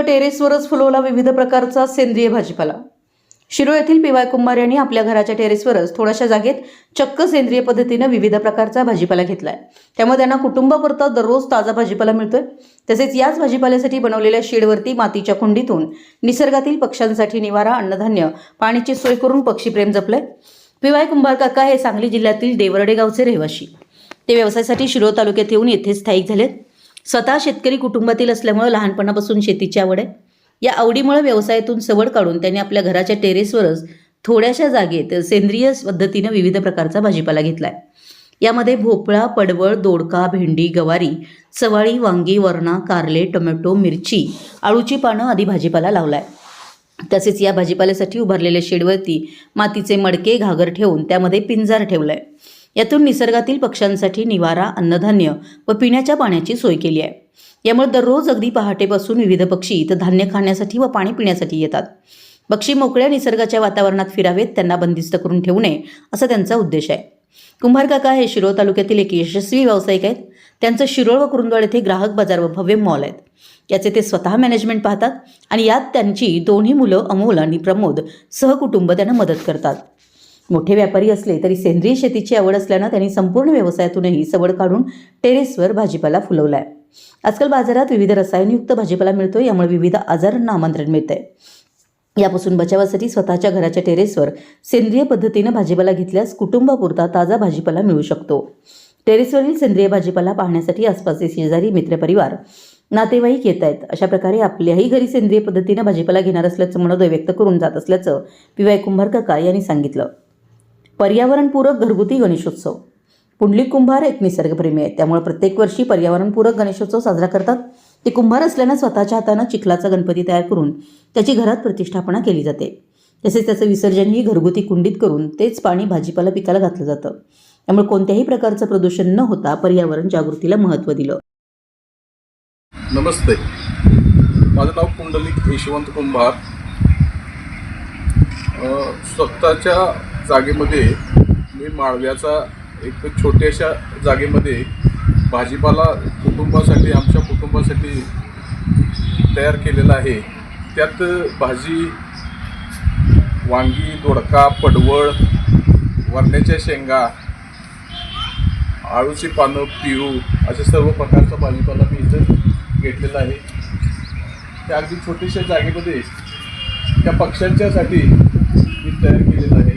टेरेसवरच फुलवला विविध प्रकारचा सेंद्रिय भाजीपाला. शिरो येथील पी वाय कुंभार यांनी आपल्या घराच्या टेरेसवरच थोड्याशा जागेत चक्क सेंद्रिय पद्धतीनं विविध प्रकारचा भाजीपाला घेतलाय. त्यामुळे त्यांना कुटुंबापुरता दररोज ताजा भाजीपाला मिळतोय. तसेच याच भाजीपाल्यासाठी बनवलेल्या शेडवरती मातीच्या कुंडीतून निसर्गातील पक्ष्यांसाठी निवारा अन्नधान्य पाण्याची सोय करून पक्षीप्रेम जपलंय. पी वाय कुंभार काका हे सांगली जिल्ह्यातील देवरडे गावचे रहिवाशी. ते व्यवसायासाठी शिरो तालुक्यात येऊन येथे स्थायिक झालेत. स्वतः शेतकरी कुटुंबातील असल्यामुळे लहानपणापासून शेतीची आवड आहे. या आवडीमुळे व्यवसायातून सवड काढून त्यांनी आपल्या घराच्या टेरेसवरच थोड्याशा जागेत सेंद्रिय पद्धतीनं विविध प्रकारचा भाजीपाला घेतलाय. यामध्ये भोपळा पडवळ दोडका भेंडी गवारी सवाळी वांगी वरणा कारले टोमॅटो मिरची आळूची पानं आदी भाजीपाला लावला आहे तसेच या भाजीपाल्यासाठी उभारलेल्या शेडवरती मातीचे मडके घागर ठेवून त्यामध्ये पिंजार ठेवलाय. यातून निसर्गातील पक्ष्यांसाठी निवारा अन्नधान्य व पिण्याच्या पाण्याची सोय केली आहे. यामुळे दररोज अगदी पहाटेपासून विविध पक्षी इथं धान्य खाण्यासाठी व पाणी पिण्यासाठी येतात. पक्षी मोकळ्या निसर्गाच्या वातावरणात फिरावेत त्यांना बंदिस्त करून ठेवू नये असा त्यांचा उद्देश आहे. कुंभार काका हे शिरोळ तालुक्यातील एक यशस्वी व्यावसायिक आहेत. त्यांचं शिरोळ व कुरुंदवाड येथे ग्राहक बाजार व भव्य मॉल आहेत. याचे ते स्वतः मॅनेजमेंट पाहतात आणि यात त्यांची दोन्ही मुलं अमोल आणि प्रमोद सहकुटुंब त्यांना मदत करतात. मोठे व्यापारी असले तरी सेंद्रिय शेतीची आवड असल्यानं त्यांनी संपूर्ण व्यवसायातूनही सवड काढून टेरेसवर भाजीपाला फुलवलाय. आजकाल बाजारात विविध रसायनयुक्त भाजीपाला मिळतो यामुळे विविध आजारांना आमंत्रण मिळतंय. यापासून बचावासाठी स्वतःच्या घराच्या टेरेसवर सेंद्रिय पद्धतीनं भाजीपाला घेतल्यास कुटुंबापुरता ताजा भाजीपाला मिळू शकतो. टेरेसवरील सेंद्रिय भाजीपाला पाहण्यासाठी आसपासचे शेजारी मित्रपरिवार नातेवाईक येत आहेत अशा प्रकारे आपल्याही घरी सेंद्रिय पद्धतीनं भाजीपाला घेणार असल्याचं मनोदय व्यक्त करून जात असल्याचं पी वाय कुंभार काका यांनी सांगितलं. पर्यावरणपूरक घरगुती गणेशोत्सव. पुंडलिक कुंभार एक निसर्गप्रेमी आहे त्यामुळे प्रत्येक वर्षी पर्यावरणपूरक गणेशोत्सव साजरा करतात. ते कुंभार असल्यानं स्वतःच्या हातानं चिखलाचा गणपती तयार करून त्याची घरात प्रतिष्ठापना केली जाते. तसेच त्याचं विसर्जनही घरगुती कुंडीत करून तेच पाणी भाजीपाला पिकाला घातलं जातं. त्यामुळे कोणत्याही प्रकारचं प्रदूषण न होता पर्यावरण जागृतीला महत्त्व दिलं. नमस्ते. माझं नाव कुंडलिक यशवंत कुंभार. स्वतःच्या जागेमध्ये मी माळव्याचा एक छोट्याशा जागेमध्ये भाजीपाला कुटुंबासाठी आमच्या कुटुंबासाठी तयार केलेला आहे. त्यात भाजी वांगी दोडका पडवळ वरण्याच्या शेंगा आळूची पानं पिऊ अशा सर्व प्रकारचा भाजीपाला मी इथं घेतलेला आहे. त्या अगदी छोट्याशा जागेमध्ये त्या पक्ष्यांच्यासाठी मी तयार केलेलं आहे.